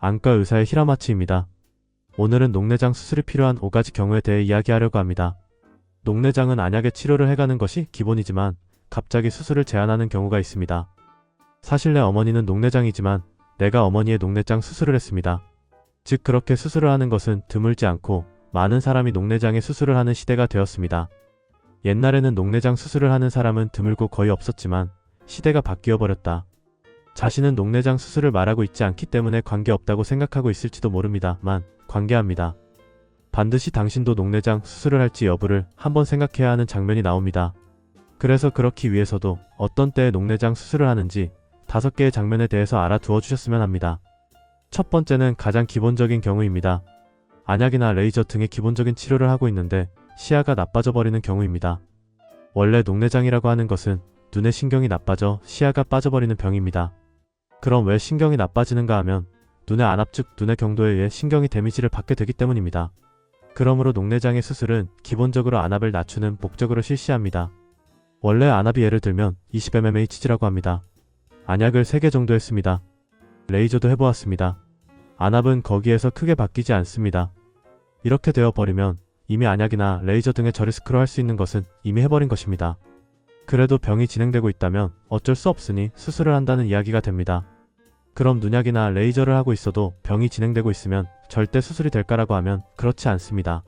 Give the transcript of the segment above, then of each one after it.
안과 의사의 히라마치입니다. 오늘은 녹내장 수술이 필요한 5가지 경우에 대해 이야기하려고 합니다. 녹내장은 안약의 치료를 해가는 것이 기본이지만 갑자기 수술을 제한하는 경우가 있습니다. 사실 내 어머니는 녹내장이지만 내가 어머니의 녹내장 수술을 했습니다. 즉 그렇게 수술을 하는 것은 드물지 않고 많은 사람이 녹내장의 수술을 하는 시대가 되었습니다. 옛날에는 녹내장 수술을 하는 사람은 드물고 거의 없었지만 시대가 바뀌어 버렸다. 자신은 녹내장 수술을 말하고 있지 않기 때문에 관계없다고 생각하고 있을지도 모릅니다만 관계합니다. 반드시 당신도 녹내장 수술을 할지 여부를 한번 생각해야 하는 장면이 나옵니다. 그래서 그렇기 위해서도 어떤 때에 녹내장 수술을 하는지 다섯 개의 장면에 대해서 알아두어 주셨으면 합니다. 첫 번째는 가장 기본적인 경우입니다. 안약이나 레이저 등의 기본적인 치료를 하고 있는데 시야가 나빠져 버리는 경우입니다. 원래 녹내장이라고 하는 것은 눈의 신경이 나빠져 시야가 빠져버리는 병입니다. 그럼 왜 신경이 나빠지는가 하면 눈의 안압 즉 눈의 경도에 의해 신경이 데미지를 받게 되기 때문입니다. 그러므로 녹내장의 수술은 기본적으로 안압을 낮추는 목적으로 실시합니다. 원래 안압이 예를 들면 20mmHg라고 합니다. 안약을 3개 정도 했습니다. 레이저도 해보았습니다. 안압은 거기에서 크게 바뀌지 않습니다. 이렇게 되어 버리면 이미 안약이나 레이저 등의 저리스크로 할수 있는 것은 이미 해버린 것입니다. 그래도 병이 진행되고 있다면 어쩔 수 없으니 수술을 한다는 이야기가 됩니다. 그럼 눈약이나 레이저를 하고 있어도 병이 진행되고 있으면 절대 수술이 될까라고 하면 그렇지 않습니다.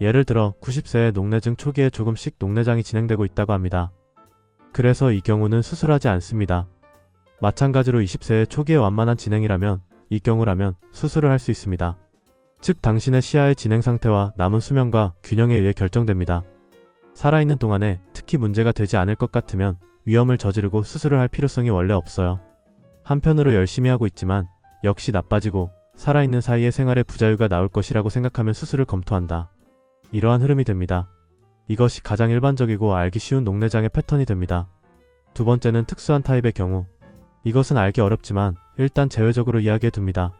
예를 들어 90세의 녹내증 초기에 조금씩 녹내장이 진행되고 있다고 합니다. 그래서 이 경우는 수술하지 않습니다. 마찬가지로 20세의 초기에 완만한 진행이라면 이 경우라면 수술을 할 수 있습니다. 즉 당신의 시야의 진행 상태와 남은 수명과 균형에 의해 결정됩니다. 살아있는 동안에 특히 문제가 되지 않을 것 같으면 위험을 저지르고 수술을 할 필요성이 원래 없어요. 한편으로 열심히 하고 있지만 역시 나빠지고 살아있는 사이에 생활에 부자유가 나올 것이라고 생각하면 수술을 검토한다. 이러한 흐름이 됩니다. 이것이 가장 일반적이고 알기 쉬운 녹내장의 패턴이 됩니다. 두 번째는 특수한 타입의 경우. 이것은 알기 어렵지만 일단 제외적으로 이야기해 둡니다.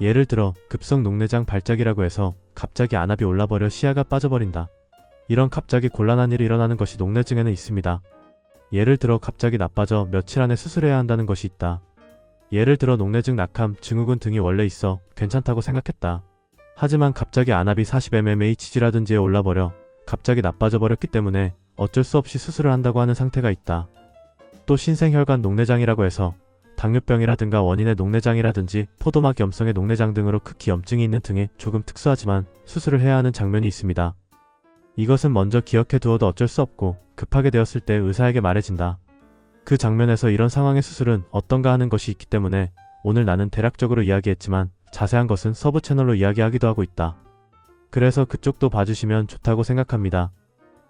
예를 들어 급성 녹내장 발작이라고 해서 갑자기 안압이 올라버려 시야가 빠져버린다. 이런 갑자기 곤란한 일이 일어나는 것이 녹내증에는 있습니다. 예를 들어 갑자기 나빠져 며칠 안에 수술해야 한다는 것이 있다. 예를 들어 녹내증, 낙함, 증후군 등이 원래 있어 괜찮다고 생각했다. 하지만 갑자기 안압이 40mmHg라든지에 올라버려 갑자기 나빠져 버렸기 때문에 어쩔 수 없이 수술을 한다고 하는 상태가 있다. 또 신생혈관 녹내장이라고 해서 당뇨병이라든가 원인의 녹내장이라든지 포도막 염성의 녹내장 등으로 극히 염증이 있는 등의 조금 특수하지만 수술을 해야 하는 장면이 있습니다. 이것은 먼저 기억해 두어도 어쩔 수 없고 급하게 되었을 때 의사에게 말해진다. 그 장면에서 이런 상황의 수술은 어떤가 하는 것이 있기 때문에 오늘 나는 대략적으로 이야기했지만 자세한 것은 서브 채널로 이야기하기도 하고 있다. 그래서 그쪽도 봐주시면 좋다고 생각합니다.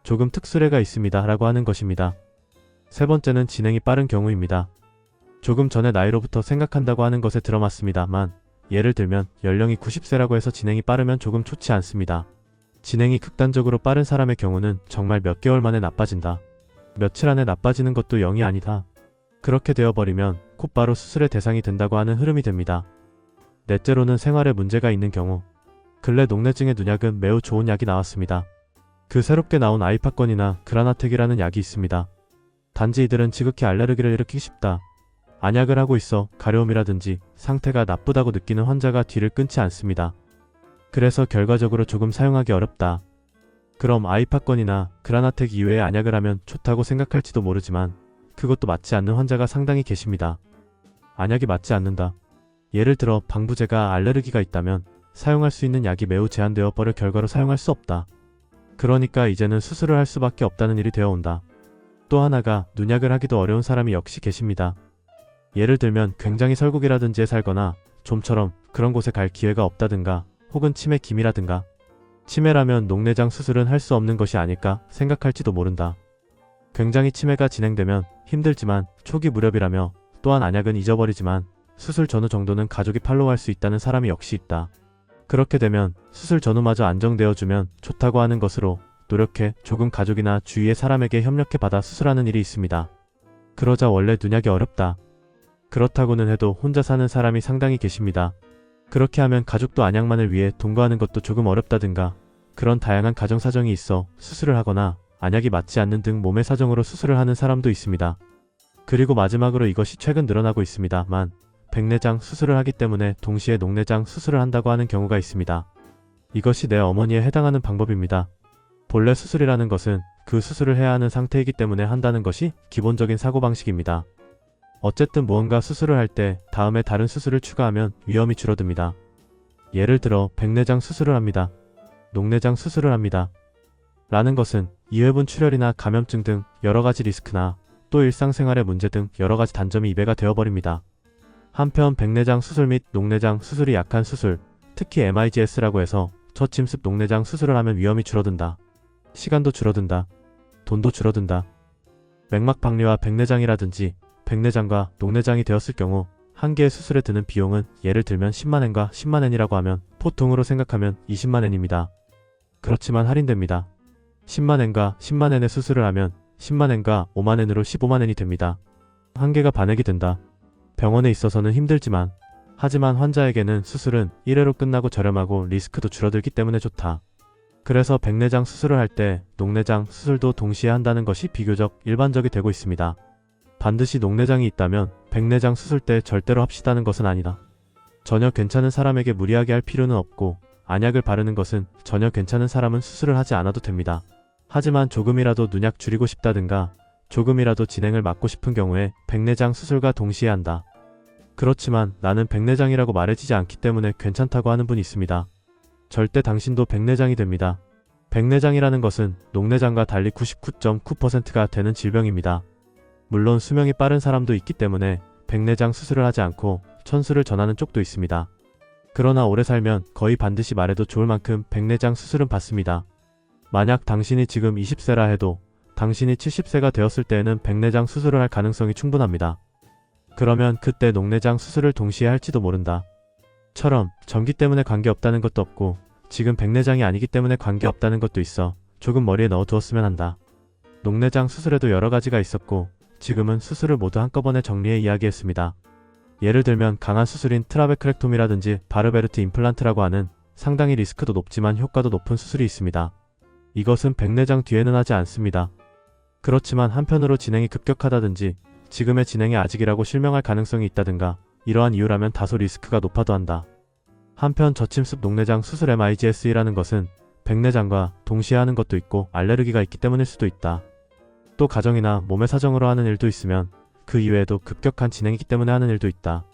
조금 특수례가 있습니다. 라고 하는 것입니다. 세 번째는 진행이 빠른 경우입니다. 조금 전에 나이로부터 생각한다고 하는 것에 들어맞습니다만 예를 들면 연령이 90세라고 해서 진행이 빠르면 조금 좋지 않습니다. 진행이 극단적으로 빠른 사람의 경우는 정말 몇 개월 만에 나빠진다. 며칠 안에 나빠지는 것도 영이 아니다. 그렇게 되어버리면 곧바로 수술의 대상이 된다고 하는 흐름이 됩니다. 넷째로는 생활에 문제가 있는 경우. 근래 녹내증의 눈약은 매우 좋은 약이 나왔습니다. 그 새롭게 나온 아이파건이나 그라나텍이라는 약이 있습니다. 단지 이들은 지극히 알레르기를 일으키기 쉽다. 안약을 하고 있어 가려움이라든지 상태가 나쁘다고 느끼는 환자가 뒤를 끊지 않습니다. 그래서 결과적으로 조금 사용하기 어렵다. 그럼 아이파건이나 그라나텍 이외의 안약을 하면 좋다고 생각할지도 모르지만 그것도 맞지 않는 환자가 상당히 계십니다. 안약이 맞지 않는다. 예를 들어 방부제가 알레르기가 있다면 사용할 수 있는 약이 매우 제한되어 버려 결과로 사용할 수 없다. 그러니까 이제는 수술을 할 수밖에 없다는 일이 되어 온다. 또 하나가 눈약을 하기도 어려운 사람이 역시 계십니다. 예를 들면 굉장히 설국이라든지에 살거나 좀처럼 그런 곳에 갈 기회가 없다든가 혹은 치매 김이라든가 치매라면 녹내장 수술은 할 수 없는 것이 아닐까 생각할지도 모른다. 굉장히 치매가 진행되면 힘들지만 초기 무렵이라며 또한 안약은 잊어버리지만 수술 전후 정도는 가족이 팔로우할 수 있다는 사람이 역시 있다. 그렇게 되면 수술 전후마저 안정되어주면 좋다고 하는 것으로 노력해 조금 가족이나 주위의 사람에게 협력해 받아 수술하는 일이 있습니다. 그러자 원래 눈약이 어렵다. 그렇다고는 해도 혼자 사는 사람이 상당히 계십니다. 그렇게 하면 가족도 안약만을 위해 동거하는 것도 조금 어렵다든가 그런 다양한 가정 사정이 있어 수술을 하거나 안약이 맞지 않는 등 몸의 사정으로 수술을 하는 사람도 있습니다. 그리고 마지막으로 이것이 최근 늘어나고 있습니다만 백내장 수술을 하기 때문에 동시에 녹내장 수술을 한다고 하는 경우가 있습니다. 이것이 내 어머니에 해당하는 방법입니다. 본래 수술이라는 것은 그 수술을 해야 하는 상태이기 때문에 한다는 것이 기본적인 사고방식입니다. 어쨌든 무언가 수술을 할 때 다음에 다른 수술을 추가하면 위험이 줄어듭니다. 예를 들어 백내장 수술을 합니다. 녹내장 수술을 합니다. 라는 것은 이회분 출혈이나 감염증 등 여러 가지 리스크나 또 일상생활의 문제 등 여러 가지 단점이 이배가 되어버립니다. 한편 백내장 수술 및 녹내장 수술이 약한 수술, 특히 MIGS라고 해서 저침습 녹내장 수술을 하면 위험이 줄어든다. 시간도 줄어든다. 돈도 줄어든다. 맥막 박리와 백내장이라든지 백내장과 녹내장이 되었을 경우 한 개의 수술에 드는 비용은 예를 들면 10만엔과 10만엔이라고 하면 보통으로 생각하면 20만엔입니다. 그렇지만 할인됩니다. 10만엔과 10만엔의 수술을 하면 10만엔과 5만엔으로 15만엔이 됩니다. 한 개가 반액이 된다. 병원에 있어서는 힘들지만 하지만 환자에게는 수술은 1회로 끝나고 저렴하고 리스크도 줄어들기 때문에 좋다. 그래서 백내장 수술을 할 때 녹내장 수술도 동시에 한다는 것이 비교적 일반적이 되고 있습니다. 반드시 녹내장이 있다면 백내장 수술 때 절대로 합시다는 것은 아니다. 전혀 괜찮은 사람에게 무리하게 할 필요는 없고 안약을 바르는 것은 전혀 괜찮은 사람은 수술을 하지 않아도 됩니다. 하지만 조금이라도 눈약 줄이고 싶다든가 조금이라도 진행을 막고 싶은 경우에 백내장 수술과 동시에 한다. 그렇지만 나는 백내장이라고 말해지지 않기 때문에 괜찮다고 하는 분이 있습니다. 절대 당신도 백내장이 됩니다. 백내장이라는 것은 녹내장과 달리 99.9%가 되는 질병입니다. 물론 수명이 빠른 사람도 있기 때문에 백내장 수술을 하지 않고 천수를 전하는 쪽도 있습니다. 그러나 오래 살면 거의 반드시 말해도 좋을 만큼 백내장 수술은 받습니다. 만약 당신이 지금 20세라 해도 당신이 70세가 되었을 때에는 백내장 수술을 할 가능성이 충분합니다. 그러면 그때 녹내장 수술을 동시에 할지도 모른다. 처럼 전기 때문에 관계없다는 것도 없고 지금 백내장이 아니기 때문에 관계없다는 것도 있어 조금 머리에 넣어두었으면 한다. 녹내장 수술에도 여러 가지가 있었고 지금은 수술을 모두 한꺼번에 정리해 이야기했습니다. 예를 들면 강한 수술인 트라베크렉톰이라든지 바르베르트 임플란트라고 하는 상당히 리스크도 높지만 효과도 높은 수술이 있습니다. 이것은 백내장 뒤에는 하지 않습니다. 그렇지만 한편으로 진행이 급격하다든지 지금의 진행이 아직이라고 실명할 가능성이 있다든가 이러한 이유라면 다소 리스크가 높아도 한다. 한편 저침습 녹내장 수술 MIGS이라는 것은 백내장과 동시에 하는 것도 있고 알레르기가 있기 때문일 수도 있다. 또 가정이나 몸의 사정으로 하는 일도 있으면 그 이외에도 급격한 진행이기 때문에 하는 일도 있다.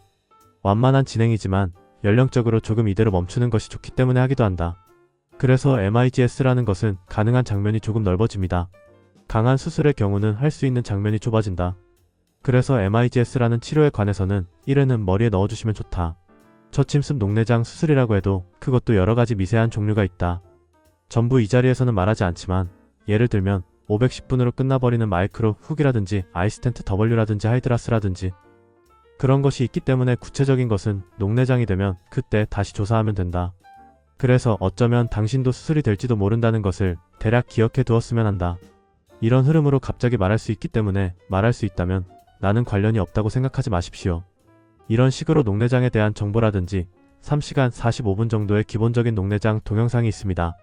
완만한 진행이지만 연령적으로 조금 이대로 멈추는 것이 좋기 때문에 하기도 한다. 그래서 MIGS라는 것은 가능한 장면이 조금 넓어집니다. 강한 수술의 경우는 할 수 있는 장면이 좁아진다. 그래서 MIGS라는 치료에 관해서는 1회는 머리에 넣어주시면 좋다. 저침습 녹내장 수술이라고 해도 그것도 여러 가지 미세한 종류가 있다. 전부 이 자리에서는 말하지 않지만 예를 들면 510분으로 끝나버리는 마이크로 훅이라든지 아이스텐트 W라든지 하이드라스라든지 그런 것이 있기 때문에 구체적인 것은 녹내장이 되면 그때 다시 조사하면 된다. 그래서 어쩌면 당신도 수술이 될지도 모른다는 것을 대략 기억해 두었으면 한다. 이런 흐름으로 갑자기 말할 수 있기 때문에 말할 수 있다면 나는 관련이 없다고 생각하지 마십시오. 이런 식으로 녹내장에 대한 정보라든지 3시간 45분 정도의 기본적인 녹내장 동영상이 있습니다.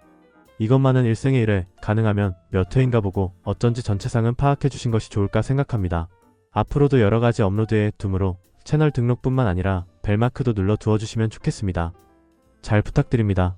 이것만은 일생의 일에 가능하면 몇 회인가 보고 어쩐지 전체상은 파악해 주신 것이 좋을까 생각합니다. 앞으로도 여러 가지 업로드에 두므로 채널 등록뿐만 아니라 벨마크도 눌러 두어 주시면 좋겠습니다. 잘 부탁드립니다.